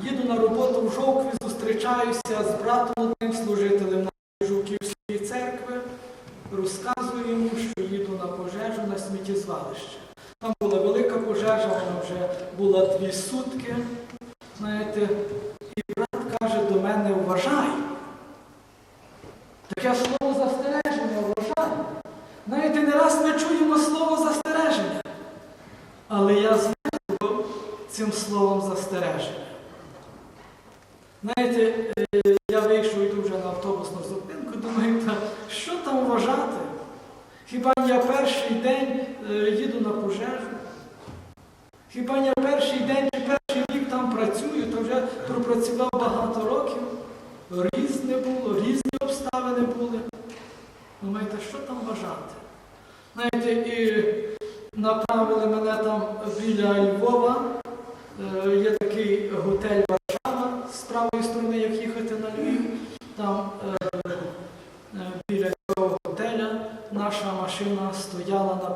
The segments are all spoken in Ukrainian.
Їду на роботу в Жовкві, зустрічаюся з братом одним служителем Жовківської церкви, розказую йому, що їду на пожежу на сміттєзвалище. Там була велика пожежа, вона вже була дві сутки. Знаєте, і брат каже до мене, вважай. Таке слово застереження, вважай. Знаєте, не раз ми чуємо слово застереження. Але я знаю цим словом застереження. Знаєте, е, я вийшов йду вже на автобусну зупинку, думаю, та що там вважати? Хіба я перший день е, їду на пожежу? Хіба я перший день чи перший рік там працюю, то вже пропрацював багато років. Різне було, різні обставини були. Думаєте, що там вважати? Знаєте, і направили мене там біля Львова. Е, Є такий готель Варшава з правої сторони, як їхати на Львів. Там е, е, біля цього готеля наша машина стояла на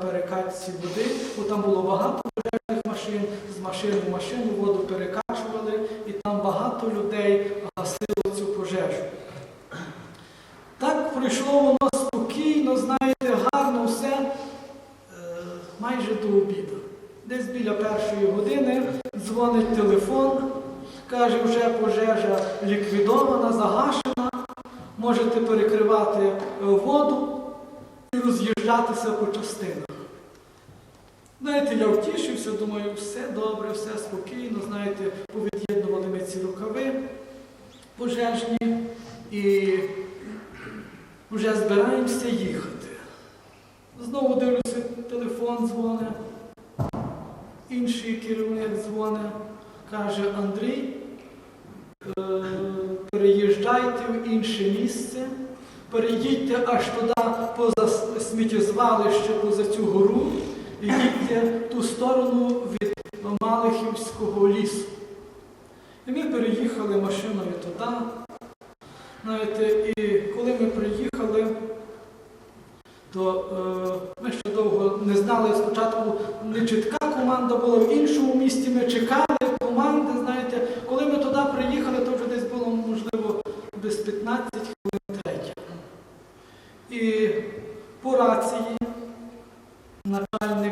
перекачці води, бо там було багато пожежних машин, з машини в машину воду перекачували, і там багато людей гасило цю пожежу. Так пройшло воно спокійно, знаєте, гарно все, е, майже до обіду. Десь біля першої години дзвонить телефон, каже, вже пожежа ліквідована, загашена, можете перекривати е, воду і роз'їжджатися по частинах. Знаєте, я втішився, думаю, все добре, все спокійно, знаєте, повід'єднували ми ці рукави пожежні і вже збираємося їхати. Знову дивлюся, телефон дзвонить, інший керівник дзвонить, каже Андрій, е, переїжджайте в інше місце, переїдьте аж туди поза сміттєзвалище, поза цю гору, їдьте в ту сторону від Малихівського лісу. І ми переїхали машиною туди. Знаєте, і коли ми приїхали, то е, ми ще довго не знали, спочатку не чітка команда була в іншому місті, ми чекали команди, знаєте, коли ми туди приїхали, то вже десь було, можливо, десь 15 хвилин третя. І по рації начальник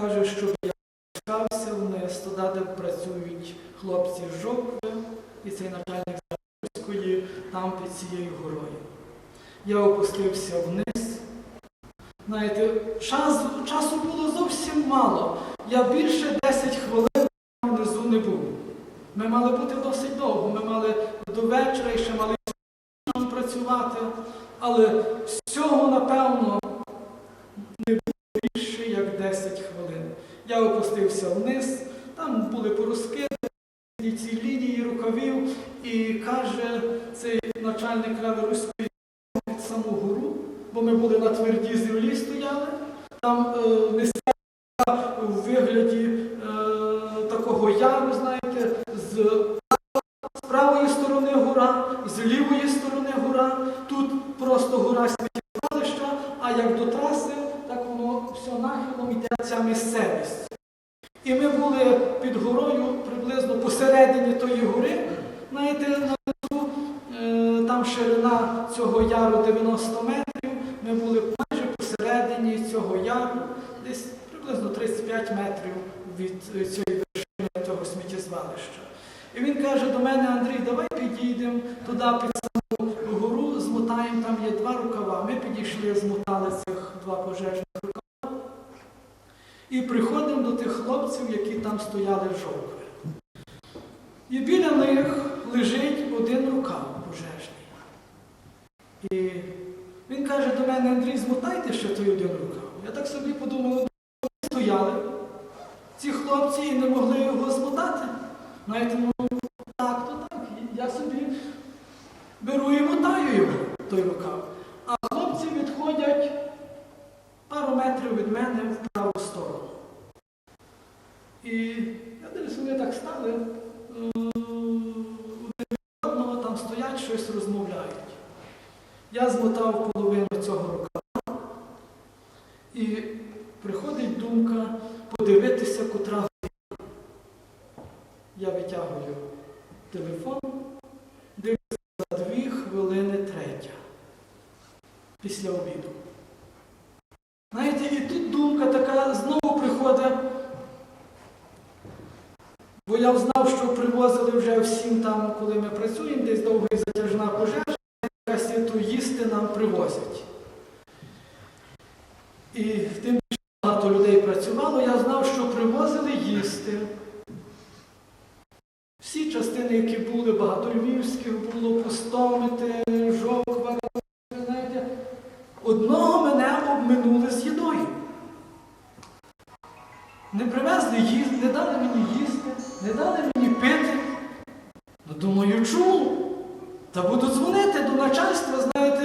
каже, щоб я спускався вниз туди, де працюють хлопці з і цей начальник Руської там під цією горою. Я опустився вниз. Знаєте, часу, часу було зовсім мало. Я більше 10 хвилин внизу не був. Ми мали бути досить довго. Ми мали до вечора і ще мали працювати. Але всього, напевно, Я опустився вниз, там були порозкидані ці лінії рукавів, і каже цей начальник Ради Руської під саму гору, бо ми були на твердій землі стояли, там е, нестя у вигляді е, такого яру, знаєте, з, з правої сторони гора, з лівої сторони гора, тут просто гора сміттєзвалища, а як до траси, так воно все нахилом йде ця місцевість. І ми були під горою приблизно посередині тої гори. Знаєте, внизу, е, там ширина цього яру 90 метрів. Ми були майже посередині цього яру, десь приблизно 35 метрів від е, цієї вершини цього сміттєзвалища. І він каже до мене, Андрій, давай підійдемо туди під саму гору, змотаємо, там є два рукава. Ми підійшли, змотали цих два пожежних рукава. І приходимо до тих хлопців, які там стояли в жовтві. І біля них лежить один рукав пожежний. І він каже до мене, Андрій, змотайте ще той один рукав. Я так собі подумав, «Ну, стояли ці хлопці не могли його змотати. Знаєте, ну так, то так. Я собі беру і мотаю його, той рукав. А хлопці відходять пару метрів від мене в праву сторону. І я дивлюсь, вони так стали, одного там стоять, щось розмовляють. Я змотав половину цього рукава І приходить думка подивитися, котра година. Я витягую телефон, дивлюся за дві хвилини третя після обіду. Знаєте, і тут думка така знову приходить. Бо я знав, що привозили вже всім там, коли ми працюємо, десь довга і затяжна пожежа, якась то їсти нам привозять. І тим більше багато людей працювало, я знав, що привозили їсти. Всі частини, які були, багато львівських було, пустомити, жовква, знаєте, одного мене обминули з їдою. Не привезли їсти, не дали мені їсти, не дали мені пити. Ну, думаю, чому? Та буду дзвонити до начальства, знаєте,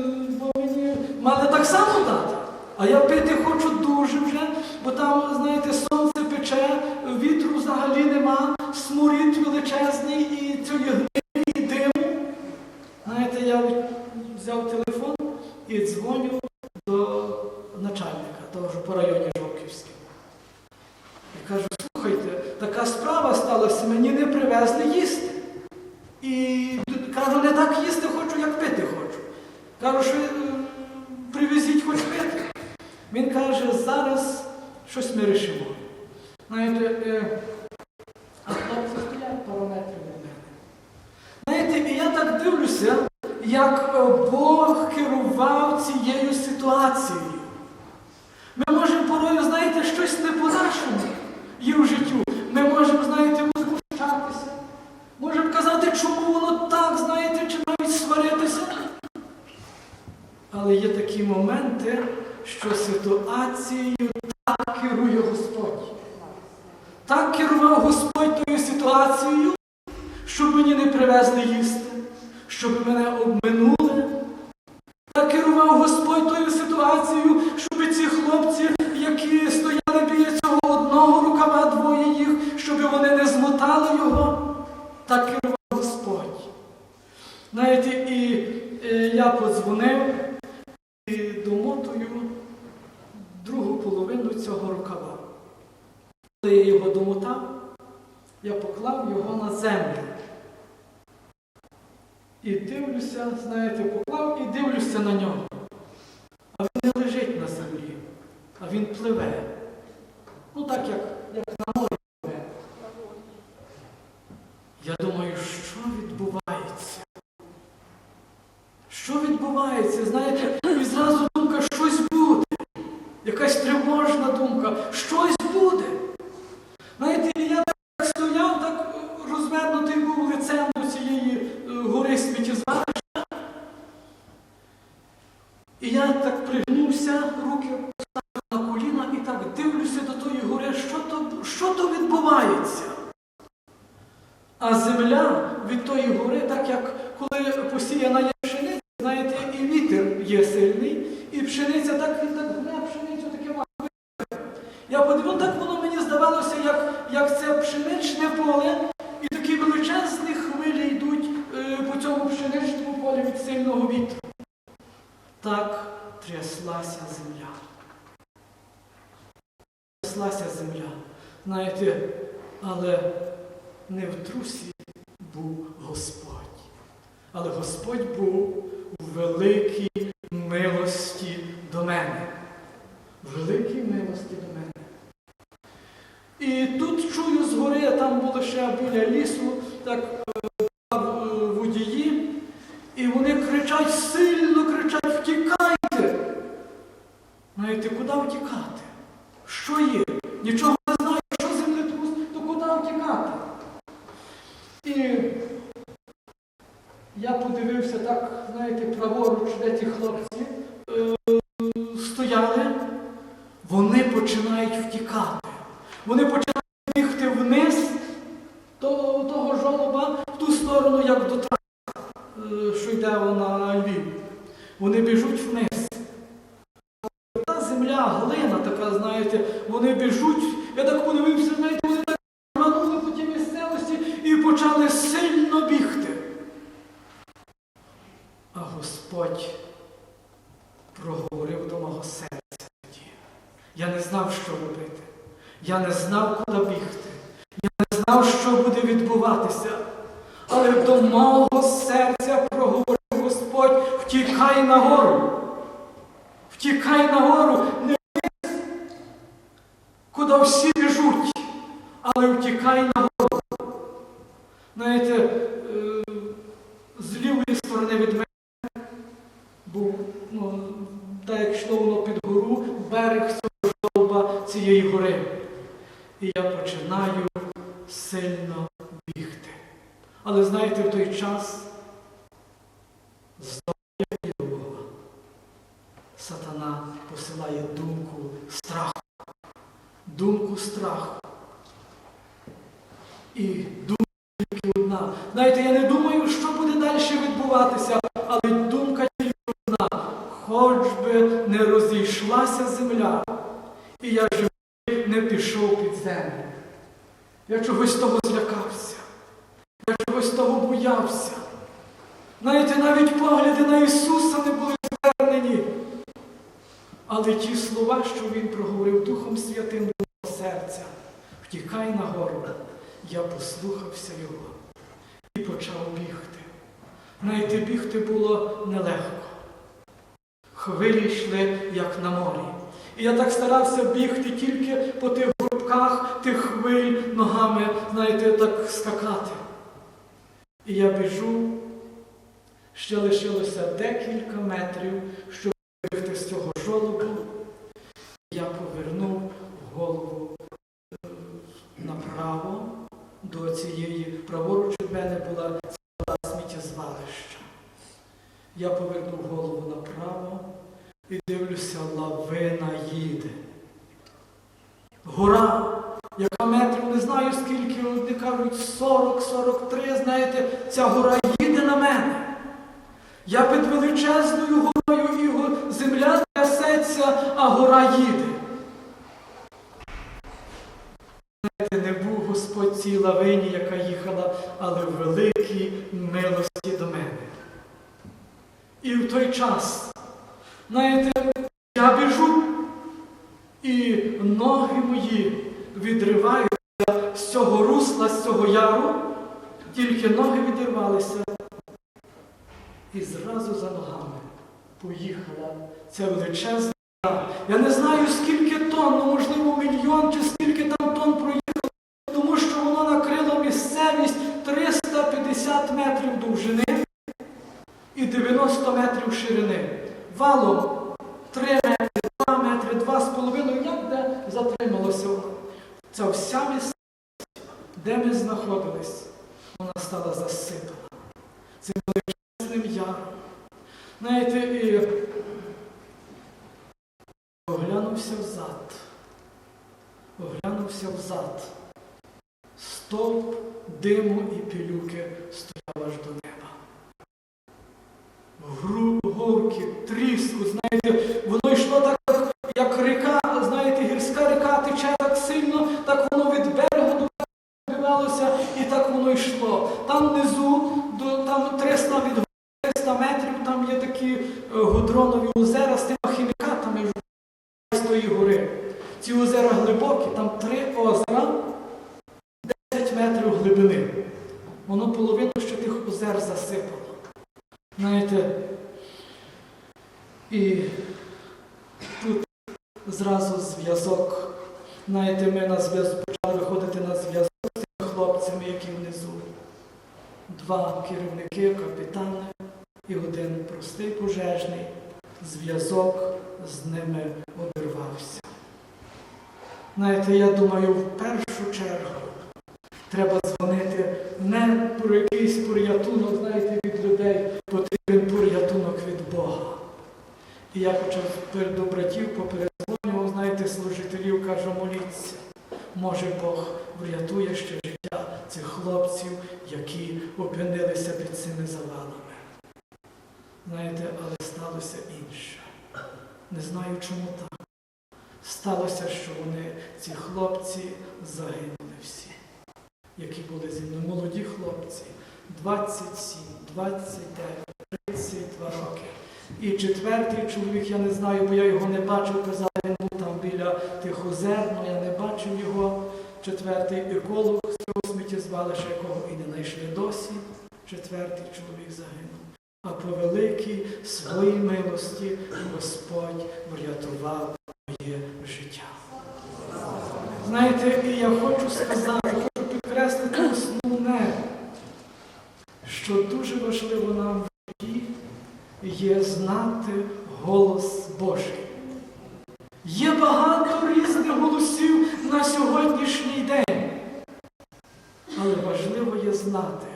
е, бо мені мали так само дати. А я пити хочу дуже вже, бо там, знаєте, сонце пече, вітру взагалі нема, сморід величезний і цієї гнилі, і диму. Знаєте, я взяв телефон і дзвоню до начальника, того ж по районі Жовківському. І кажу, слухайте, така справа сталася, мені не привезли їсти. І кажу, не так їсти хочу, як пити хочу. Кажу, що е, привезіть хоч пити. Він каже, зараз щось ми рішимо. Знаєте, е, а хлопці стоять пару метрів від мене. Знаєте, і я так дивлюся, як е, Бог керував цією ситуацією. Ми можемо порою, знаєте, щось не по-нашому є в життю. Ми можемо, знаєте, возмущатися. Можемо казати, чому воно так, знаєте, чи навіть сваритися. Але є такі моменти, що ситуацією так керує Господь. Так керував Господь тою ситуацією, щоб мені не привезли їсти, щоб мене обминули. Так керував Господь тою ситуацією, щоб ці хлопці, які стояли біля цього одного рукава, двоє їх, щоб вони не змотали його. Так керував Господь. Знаєте, і е, я подзвонив і домотую другу половину цього рукава. Коли я його домотав, я поклав його на землю. І дивлюся, знаєте, поклав і дивлюся на нього. А він не лежить на землі, а він пливе. Ну так, як, як на морі пливе. Я думаю, що відбувається? Що відбувається? Знаєте, і зразу думка, щось буде. Якась тривожна думка, щось буде. Знаєте, і я так стояв, так е, розвернутий був лицем до цієї е, гори сміттєзвалища. І я так пригнувся, руки поставив на коліна і так дивлюся до тої гори, що то, що то відбувається. А земля від тої гори, так як коли посіяна є пшениця, знаєте, і вітер є сильний, і пшениця так, так гне пшеницю таке має. Я подивив, так воно мені здавалося, як, як це пшеничне поле, і такі величезні хвилі йдуть е, по цьому пшеничному полі від сильного вітру. Так тряслася земля. Тряслася земля. Знаєте, але не в трусі був Господь. Але Господь був у великій милості до мене. В великій милості до мене. І тут чую згори, там було ще біля лісу, так втікати? Що є? Нічого не знаю, що землетрус, то куди втікати? І я подивився так, знаєте, праворуч, де ті хлопці е, стояли, вони починають втікати. Вони починають бігти вниз того, того жолоба в ту сторону, як до траси, е, що йде на Львів. Вони біжуть вниз. Та земля, глина така, знаєте, вони біжуть. Я так подивився, знаєте, вони так рванули по тій місцевості і почали сильно бігти. А Господь проговорив до мого серця тоді. Я не знав, що робити. Я не знав, куди бігти. Я не знав, що буде відбуватися. Але до мого серця проговорив Господь, втікай нагору. Втікай нагору, не вниз, куди всі біжуть, але втікай нагору. Знаєте, е, з лівої сторони від мене був, ну, так як йшло воно під гору, берег цього стовба цієї гори. І я починаю сильно бігти. Але знаєте, в той час як до Бога. Сатана посилає думку страху. Думку страху. І думка тільки одна. Знаєте, я не думаю, що буде далі відбуватися, але думка тільки одна. Хоч би не розійшлася земля, і я живий не пішов під землю. Я чогось того злякався. Того боявся. Знаєте, навіть погляди на Ісуса не були звернені. Але ті слова, що Він проговорив Духом Святим до серця, втікай нагору, я послухався Його і почав бігти. Знаєте, бігти було нелегко. Хвилі йшли, як на морі. І я так старався бігти тільки по тих горбках, тих хвиль ногами, знаєте, так скакати. І я біжу, ще лишилося декілька метрів, щоб вибігти з цього жолобу. Я повернув голову е, направо до цієї, праворуч у мене була ціла сміттєзвалища. Я повернув голову направо і дивлюся, лавина їде. Гора, яка метрів не знаю скільки, одні кажуть 40-43, знаєте, ця гора їде на мене. Я під величезною горою і земля трясеться, а гора їде. Не був Господь цій лавині, яка їхала, але в великій милості до мене. І в той час, знаєте, я біжу, і ноги мої відриваються з цього русла, з цього яру, тільки ноги відірвалися. І зразу за ногами поїхала ця величезна. Я не знаю, скільки тонн, ну можливо, мільйон чи скільки там тонн проїхало, тому що воно накрило місцевість 350 метрів довжини і 90 метрів ширини. Валом 3 метри, 2 метри, 2,5, як де затрималося. Ця вся місцевість, де ми знаходились, вона стала засипана. Цим величезним яром. Знаєте, і оглянувся взад. Оглянувся взад. Стовп диму і пилюки гудронові озера з тими хімікатами з тої гори. Ці озера глибокі, там три озера, 10 метрів глибини. Воно половину ще тих озер засипало. Знаєте, і тут зразу зв'язок. Знаєте, ми на зв'язок почали виходити на зв'язок з тими хлопцями, які внизу. Два керівники, капітани і один простий пожежний. Зв'язок з ними обірвався. Знаєте, я думаю, в першу чергу треба дзвонити не про якийсь порятунок, знаєте, від людей, потрібен порятунок від Бога. І я почав до братів попередзвонював, знаєте, служителів, кажу, моліться. Може Бог врятує ще життя цих хлопців, які опинилися під цими завалами. Знаєте, але сталося інше. Не знаю, чому так. Сталося, що вони, ці хлопці, загинули всі, які були зі мною. Молоді хлопці, 27, 29, 32 роки. І четвертий чоловік, я не знаю, бо я його не бачив, казали, він був там біля Тихозерно, я не бачив його. четвертий еколог з цього сміттєзвалища, якого і не знайшли досі, четвертий чоловік загинув. А по великій своїй милості Господь врятував моє життя. Знаєте, і я хочу сказати, хочу підкреслити основне, що дуже важливо нам в житті є знати голос Божий. Є багато різних голосів на сьогоднішній день. Але важливо є знати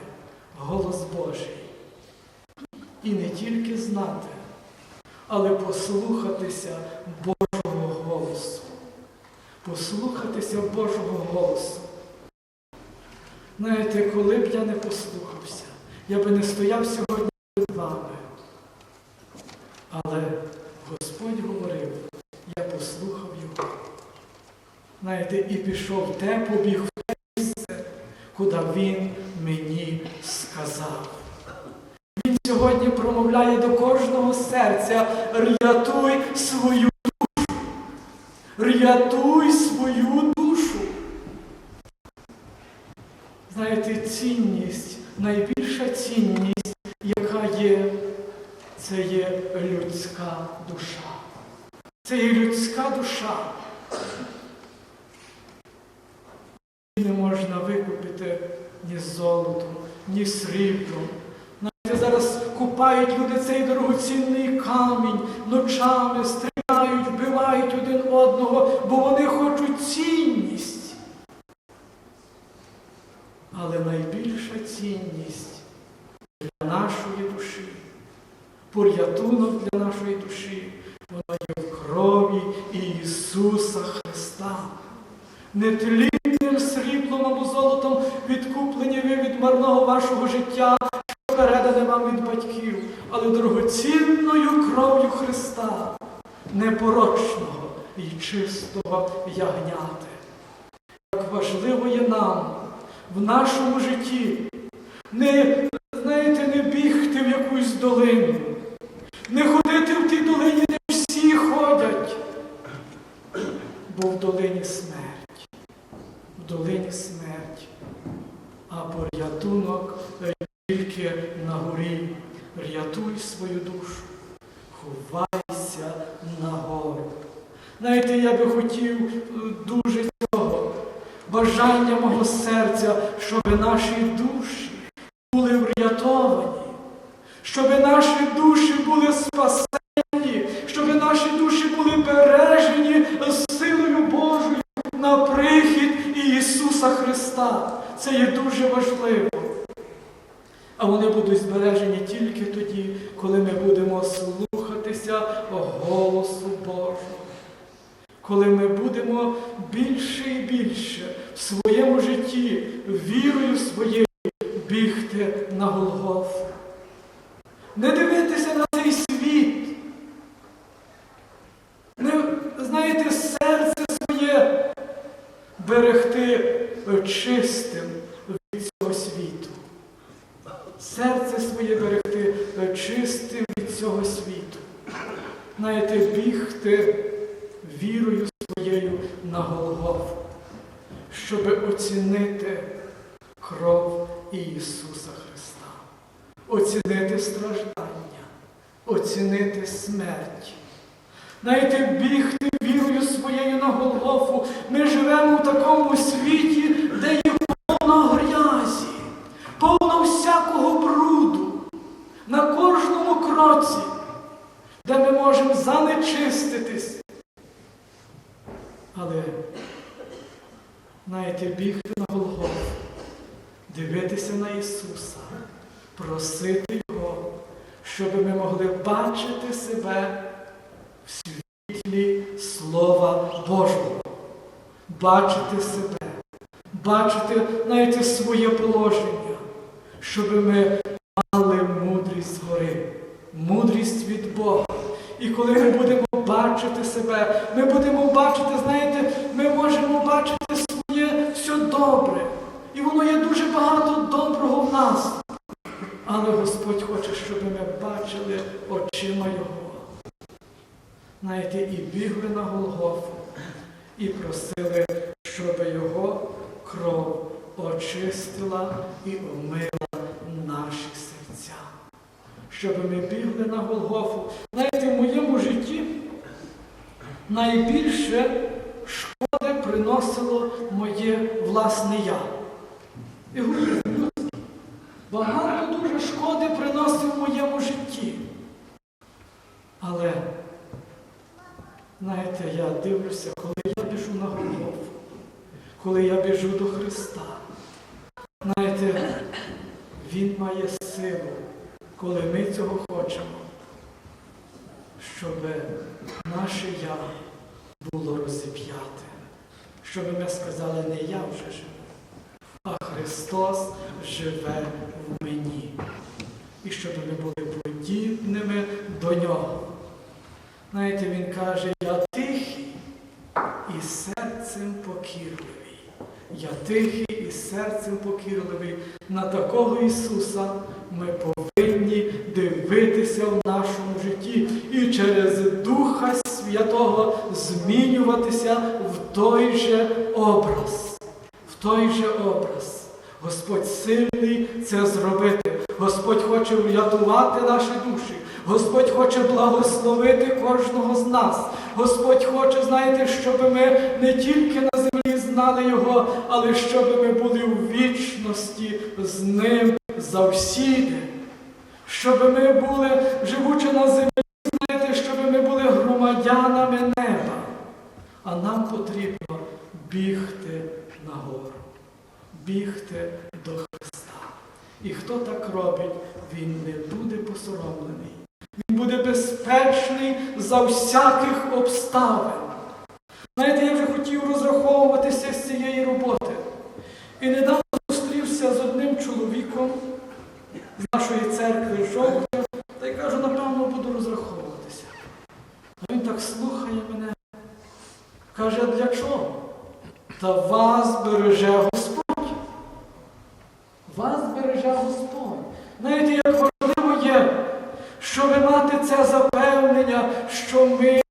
голос Божий. І не тільки знати, але послухатися Божого голосу. Послухатися Божого голосу. Знаєте, коли б я не послухався, я би не стояв сьогодні перед вами. Але Господь говорив, я послухав його. Знаєте, і пішов те, побіг в те місце, куди він мені сказав. Сьогодні промовляє до кожного серця, рятуй свою душу. Рятуй свою душу. Знаєте, цінність, найбільша цінність, яка є, це є людська душа. Це є людська душа. Не можна викупити ні золотом, ні сріблом. Знаєте, люди цей дорогоцінний камінь, ночами стріляють, вбивають один одного, бо вони хочуть цінність. Але найбільша цінність для нашої душі, порятунок для нашої душі, вона є в крові Ісуса Христа. Не тлінним непорочного і чистого ягняти. Як важливо є нам в нашому житті не, знаєте, не бігти в якусь долину, не ходити в тій долині, де всі ходять, бо в долині смерть, в долині смерть, а порятунок тільки на горі. Рятуй свою душу, ховайся на гору. Знаєте, я би хотів е, дуже цього бажання мого серця, щоб наші душі були врятовані, щоб наші душі були спасені, щоб наші душі були бережені силою Божою на прихід Ісуса Христа. Це є дуже важливо. А вони будуть збережені тільки тоді, коли ми будемо слухатися голосу Божого. Коли ми будемо більше і більше в своєму житті вірою своєю бігти на Голгофу. Не дивитися на цей світ. Не, знаєте, серце своє берегти чистим від цього світу. Серце своє берегти чистим від цього світу. Знаєте, бігти вірою своєю на Голгофу, щоб оцінити кров Ісуса Христа, оцінити страждання, оцінити смерть. Знаєте, бігти вірою своєю на Голгофу. Ми живемо в такому світі, кожному де ми можемо занечиститись. Але, знаєте, бігти на Голгофу, дивитися на Ісуса, просити Його, щоб ми могли бачити себе в світлі Слова Божого, бачити себе, бачити навіть своє положення, щоб ми мали мудрість згори, мудрість від Бога. І коли ми будемо бачити себе, ми будемо бачити, знаєте, ми можемо бачити своє все добре. І воно є дуже багато доброго в нас. Але Господь хоче, щоб ми бачили очима Його. Знаєте, і бігли на Голгофу, і просили, щоб Його кров очистила і омила. Щоб ми бігли на Голгофу. Знаєте, в моєму житті найбільше шкоди приносило моє власне я. Егоїзм людський. Багато дуже шкоди приносив в моєму житті. Але, знаєте, я дивлюся, коли я біжу на Голгофу, коли я біжу до Христа. Знаєте, Він має силу, коли ми цього хочемо, щоб наше я було розіп'яте, щоб ми сказали, не я вже живу, а Христос живе в мені. І щоб ми були подібними до нього. Знаєте, він каже, я тихий і серцем покірливий. Я тихий і серцем покірливий. На такого Ісуса ми повинні Духа Святого змінюватися в той же образ. В той же образ. Господь сильний це зробити. Господь хоче врятувати наші душі. Господь хоче благословити кожного з нас. Господь хоче, знаєте, щоб ми не тільки на землі знали Його, але щоб ми були у вічності з Ним завсіди. Щоб ми були, живучи на землі, знаєте, щоб ми були громадянами неба. А нам потрібно бігти нагору, бігти до Христа. І хто так робить, він не буде посоромлений. Він буде безпечний за всяких обставин. Знаєте, я вже хотів розраховуватися з цієї роботи. І недавно зустрівся з одним чоловіком з нашої церкви жовтня, та й кажу, напевно, буду розраховуватися. А він так слухає мене. Каже, для чого? Та вас береже Господь. Вас береже Господь. Знаєте, як важливо є, щоб мати це запевнення, що ми